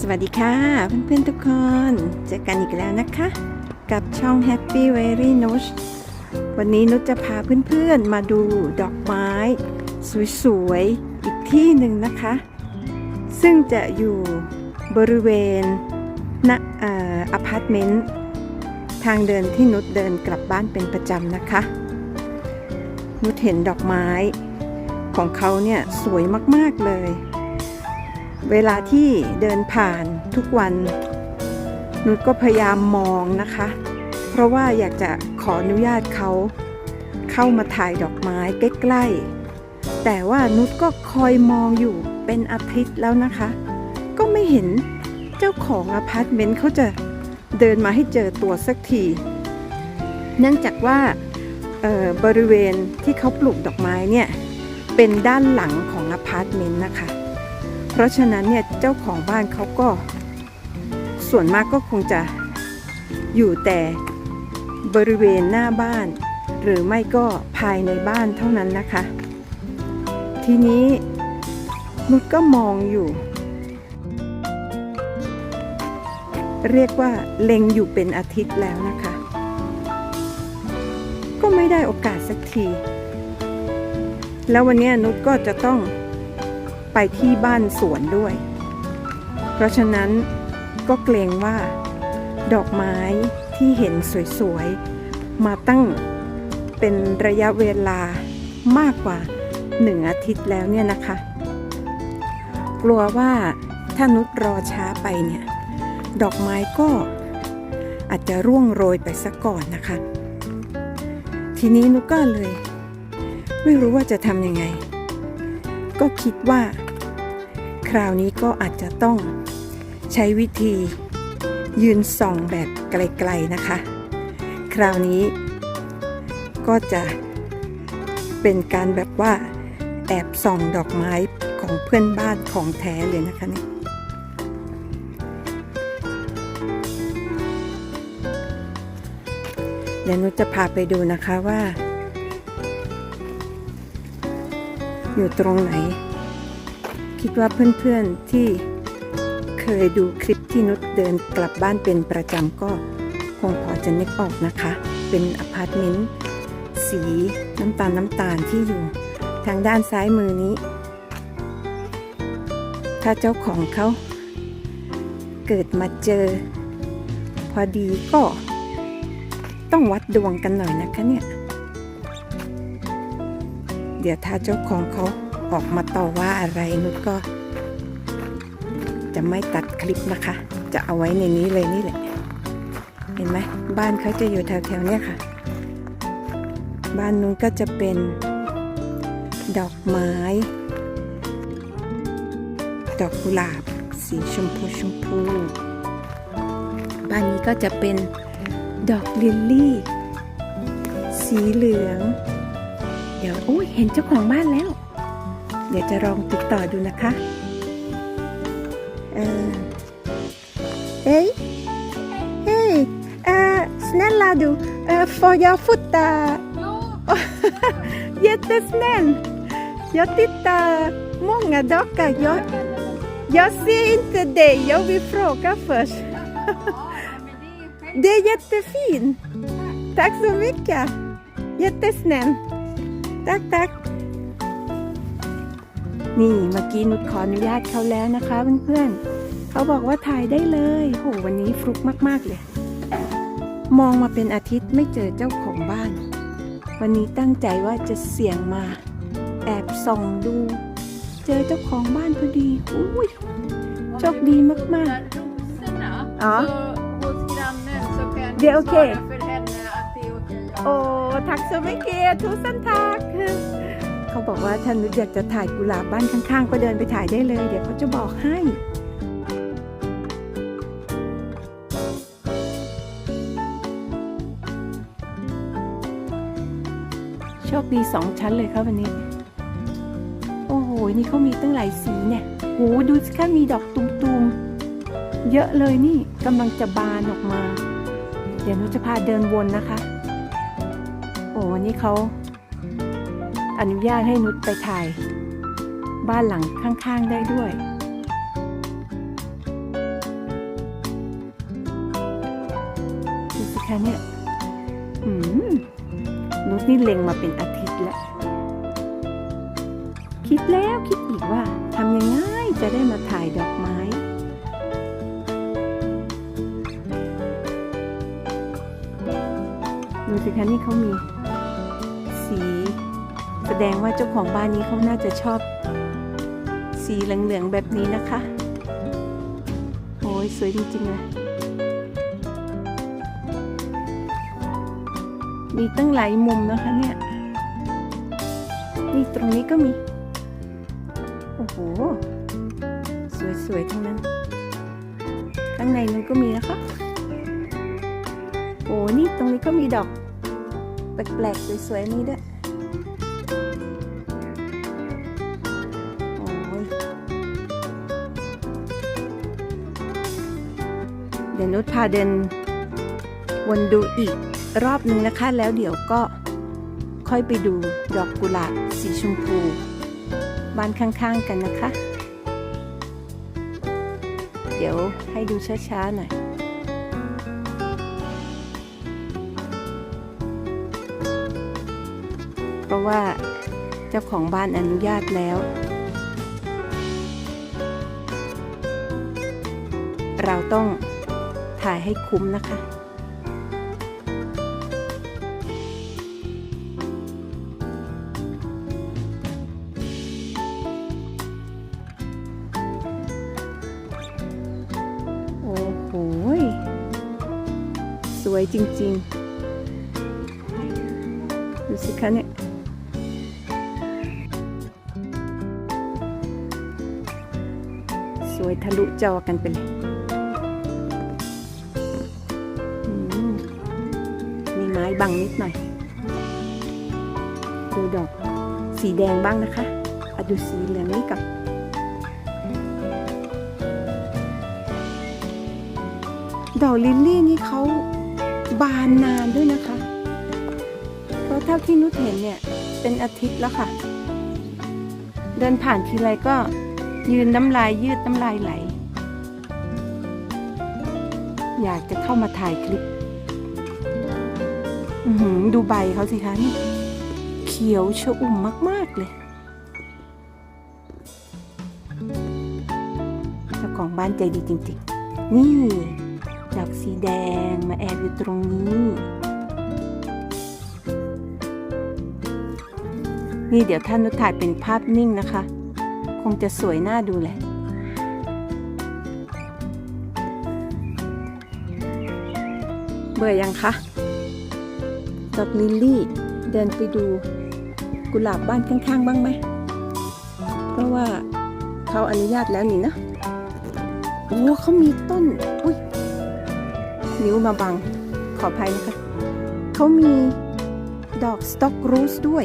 สวัสดีค่ะ เพื่อนๆทุกคน เจอกันอีกแล้วนะคะ กับช่อง Happy Very Nush วันนี้นุชจะพาเพื่อนๆมาดูดอกไม้ สวยๆ อีกที่หนึ่งนะคะ ซึ่งจะอยู่บริเวณณอพาร์ตเมนต์ทางเดินที่นุชเดินกลับบ้านเป็นประจำนะคะ นุชเห็นดอกไม้ของเขาเนี่ยสวยมากๆเลย เวลาที่เดินผ่านทุกวันนุชก็พยายามมองนะคะ เพราะว่าอยากจะขออนุญาตเขาเข้ามาถ่ายดอกไม้ใกล้ๆ แต่ว่านุชก็คอยมองอยู่เป็นอาทิตย์แล้วนะคะ ก็ไม่เห็นเจ้าของอพาร์ตเมนต์เขาจะเดินมาให้เจอตัวสักที เนื่องจากว่าบริเวณที่เขาปลูกดอกไม้เนี่ยเป็นด้านหลังของอพาร์ตเมนต์นะคะ เพราะฉะนั้นเนี่ยเจ้าของบ้านเขาก็ ส่วนมากก็คงจะอยู่แต่บริเวณหน้าบ้าน หรือไม่ก็ภายในบ้านเท่านั้นนะคะ ทีนี้นุชก็มองอยู่ เรียกว่าเล็งอยู่เป็นอาทิตย์แล้วนะคะ ก็ไม่ได้โอกาสสักที แล้ววันนี้นุชก็จะต้อง ไปที่บ้านสวนด้วย เพราะฉะนั้นก็เกรงว่า ดอกไม้ที่เห็นสวยๆ มาตั้งเป็นระยะเวลามากกว่าหนึ่งอาทิตย์แล้วเนี่ยนะคะ กลัวว่าถ้านุชรอช้าไปเนี่ย ดอกไม้ก็อาจจะร่วงโรยไปซะก่อนนะคะ ทีนี้นุชก็เลย ไม่รู้ว่าจะทำยังไง ก็คิดว่า ราวนี้ก็อาจจะต้องใช้วิธียืนส่องแบบไกลๆนะคะ คราวนี้ก็จะเป็นการแบบว่าแอบส่องดอกไม้ของเพื่อนบ้านของแท้เลยนะคะเนี่ยเดี๋ยวนุจะพาไปดูนะคะว่า อยู่ตรงไหน คิดว่าเพื่อนๆที่เคยดูคลิปที่นุชเดินกลับบ้านเป็นประจำก็คงพอจะนึกออกนะคะ เป็นอพาร์ตเมนต์สีน้ำตาลน้ำตาลที่อยู่ทางด้านซ้ายมือนี้ ถ้าเจ้าของเขาเกิดมาเจอ พอดีก็ต้องวัดดวงกันหน่อยนะคะเนี่ย เดี๋ยวถ้าเจ้าของเขา ออกมาต่อว่าอะไรนุชก็ จะไม่ตัดคลิปนะคะ จะเอาไว้ในนี้เลยนี่แหละ เห็นไหมบ้านเขาจะอยู่แถวๆเนี้ยค่ะ บ้านนู้นก็จะเป็นดอกไม้ ดอกกุหลาบ สีชมพูชมพู บ้านนี้ก็จะเป็นดอกลิลลี่ สีเหลือง เดี๋ยวโอ้ยเห็นเจ้าของบ้านแล้ว เดี๋ยวจะลองติดต่อดูนะคะ เออเฮ้ยเฮ้ยเออ snälla du uh, får jag fota jättesnäll jag tittar många dagar jag, jag ser inte dig jag vill fråga först det är jättefint tack så mycket jättesnäll tack tack นี่เมื่อกี้นุชขออนุญาตเขาแล้วนะคะเพื่อนๆเขาบอกว่าถ่ายได้เลยโหวันนี้ฟลุกมากๆเลย มองมาเป็นอาทิตย์ไม่เจอเจ้าของบ้าน วันนี้ตั้งใจว่าจะเสี่ยงมา แอบส่องดู เจอเจ้าของบ้านพอดีอุ้ยโชคดีมาก rosorna. Ja. Så hos grannen så kan Det är jag okej. svara för henne att det är เขาบอกว่าถ้านุชอยากจะถ่ายกุหลาบบ้านข้างๆ ก็เดินไปถ่ายได้เลย เดี๋ยวเขาจะบอกให้โชคดีสองชั้นเลยครับวันนี้ โอ้โห นี่เขามีตั้งหลายสีเนี่ยโหดูสิคะมีดอกตุมๆ เยอะเลยนี่กำลังจะบานออกมา เดี๋ยวนุจะพาเดินวนนะคะ โอ้วันนี้เขา อนุญาตให้นุชไปถ่าย บ้านหลังข้างๆได้ด้วย ดูสิคะเนี่ยนุชนี่เล็งมาเป็นอาทิตย์แล้ว คิดแล้วคิดอีกว่าทำยังไงจะได้มาถ่ายดอกไม้ดูสิคะนี่เขามี แสดงว่าเจ้าของบ้านนี้เขาน่าจะชอบ สีเหลืองๆแบบนี้นะคะโอ้ยสวยจริงๆเลยมีตั้งหลายมุมนะคะเนี่ยนี่ตรงนี้ก็มี โอ้โห สวยๆทั้งนั้น ข้างในนั้นก็มีนะคะ โอ้นี่ตรงนี้ก็มีดอก แปลกๆสวยๆนี่ด้วย ดี๋ยวนุชพาเดินวนดูอีกรอบนึงนะคะ แล้วเดี๋ยวก็ค่อยไปดูดอกกุหลาบสีชมพูบ้านข้างๆกันนะคะ เดี๋ยวให้ดูช้าๆหน่อยเพราะว่าเจ้าของบ้านอนุญาตแล้ว เราต้อง ถ่ายให้คุ้มนะคะโอ้โหสวยจริงๆ ดูสิคะเนี่ยสวยทะลุจอกันไปเลย ไม้บังนิดหน่อย ดูดอกสีแดงบ้างนะคะอะดูสีเหลืองนี่กับดอกลิลลี่นี่เขาบานนานด้วยนะคะ เพราะเท่าที่นุชเห็นเนี่ย เป็นอาทิตย์แล้วค่ะ เดินผ่านทีไรก็ยืนน้ำลายยืดน้ำลายไหล อยากจะเข้ามาถ่ายคลิป ดูใบเขาสิคะนี่เขียวชอุ่มมาก ๆ เลย เจ้าของบ้านใจดีจริง ๆ นี่ดอกสีแดงมาแอบอยู่ตรงนี้ นี่เดี๋ยวท่านนุถ่ายเป็นภาพนิ่งนะคะ คงจะสวยน่าดูแหละเบื่อยังคะ ดอกลิลลี่ เดินไปดูกุหลาบบ้านข้างๆ บ้างไหม เพราะว่าเขาอนุญาตแล้วนี่นะ โอ้เขามีต้น อุ้ยนิ้วมาบัง ขออภัยนะคะ เขามีดอกสต็อกรูสด้วย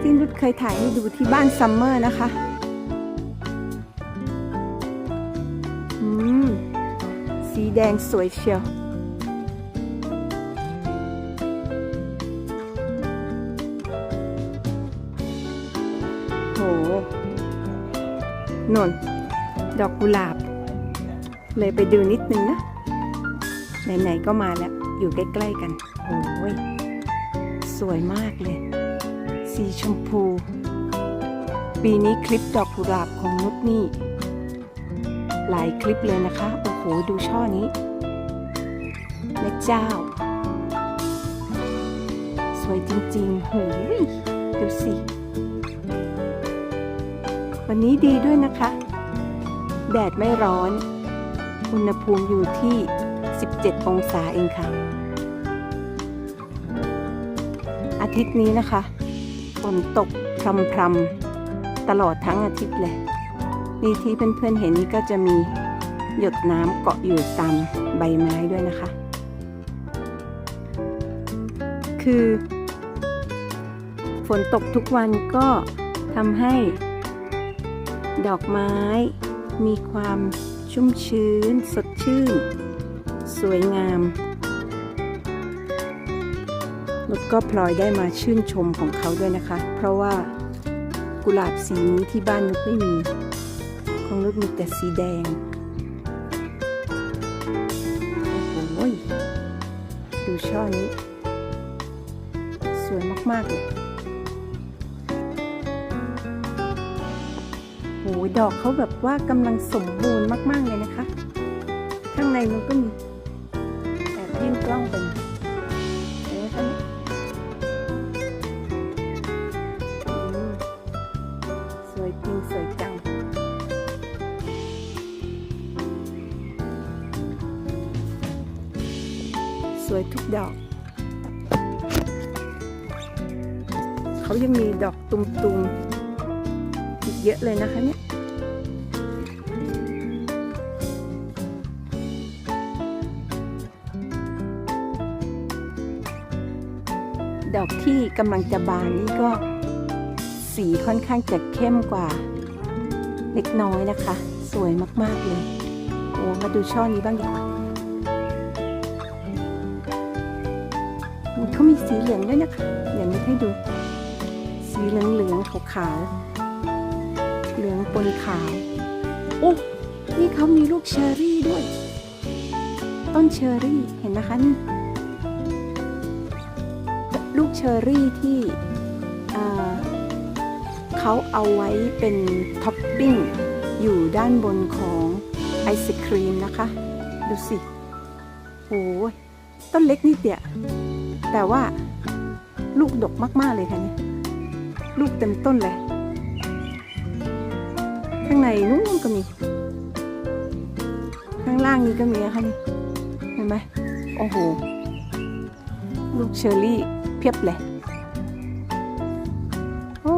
ที่นุชเคยถ่ายให้ดูที่บ้านซัมเมอร์นะคะ อืม สีแดงสวยเชียว นนดอกกุหลาบ เลยไปดูนิดนึงนะ ไหนๆก็มาแล้ว อยู่ใกล้ๆกัน โอ้ย สวยมากเลย สีชมพู ปีนี้คลิปดอกกุหลาบของนุชนี่ หลายคลิปเลยนะคะ โอ้โห ดูช่อนี้แม่เจ้า สวยจริงๆโหยดูสิ วันนี้ดีด้วยนะคะ แดดไม่ร้อน อุณหภูมิอยู่ที่ 17 องศาเองค่ะ อาทิตย์นี้นะคะฝนตกพรำๆตลอดทั้งอาทิตย์เลย นี่ที่เพื่อนๆเห็นนี่ก็จะมีหยดน้ำเกาะอยู่ตามใบไม้ด้วยนะคะ คือ ฝนตกทุกวันก็ทำให้ ดอกไม้ มีความชุ่มชื้น สดชื่น สวยงามนุชก็พลอยได้มาชื่นชมของเขาด้วยนะคะ เพราะว่ากุหลาบสีนี้ที่บ้านนุชไม่มี ของนุชมีแต่สีแดง โอ้โหช่อนี้ สวยมาก ๆ เลย ดอกเขาแบบว่ากำลังสมบูรณ์มาก ๆ เลยนะคะ ข้างในมันก็มีแอบยื่นกล้องไปหน่อยเห็นไหมคะเนี่ยอืมสวยจริงสวยจัง สวยทุกดอก เขายังมีดอกตุมๆอีกเยอะเลยนะคะเนี่ย ดอกที่กำลังจะบานนี่ก็สีค่อนข้างจะเข้มกว่าเล็กน้อยนะคะ สวยมาก ๆ เลย โอ้มาดูช่อนี้บ้างดีกว่าเขามีสีเหลืองด้วยนะคะเดี๋ยวนี้ให้ดู สีเหลืองเหลืองขาวขาวๆเหลืองปนขาวโอ้นี่เขามีลูกเชอรี่ด้วย ต้นเชอร์รี่เห็นนะคะนี่ ลูกเชอร์รี่ที่เขาเอาไว้เป็นท็อปปิ้งอยู่ด้านบนของไอศครีมนะคะ ดูสิโอ้ยต้นเล็กนิดเดียวแต่ว่าลูกดกมาก ๆ เลยค่ะเนี่ยลูกเต็มต้นเลย ข้างในนู้นก็มี ข้างล่างนี้ก็มีนะคะนี่เห็นไหมโอ้โห ลูกเชอร์รี่ พียบเลยโอ้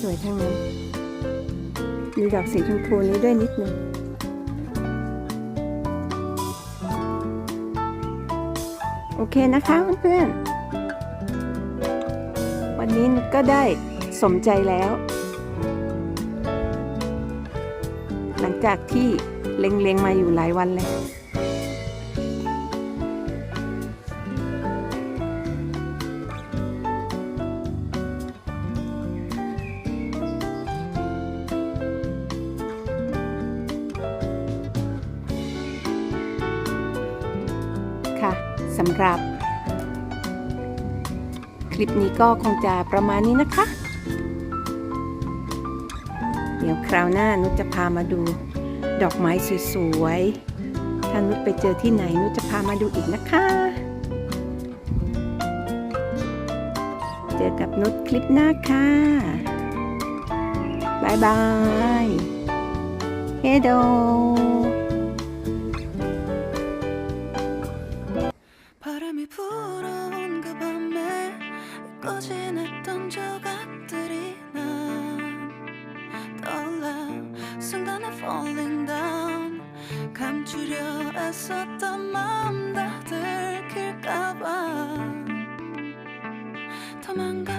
สวยๆทั้งนั้นมีดอกสีชมพูนี้ด้วยนิดนึงโอเคนะคะเพื่อนๆวันนี้ก็ได้สมใจแล้ว หลังจากที่เล็งๆมาอยู่หลายวันเลย สำหรับ คลิปนี้ก็คงจะประมาณนี้นะคะ เดี๋ยวคราวหน้านุชจะพามาดูดอกไม้สวยๆ ถ้านุชไปเจอที่ไหนนุชจะพามาดูอีกนะคะ เจอกับนุชคลิปหน้าค่ะบายบายเ domangan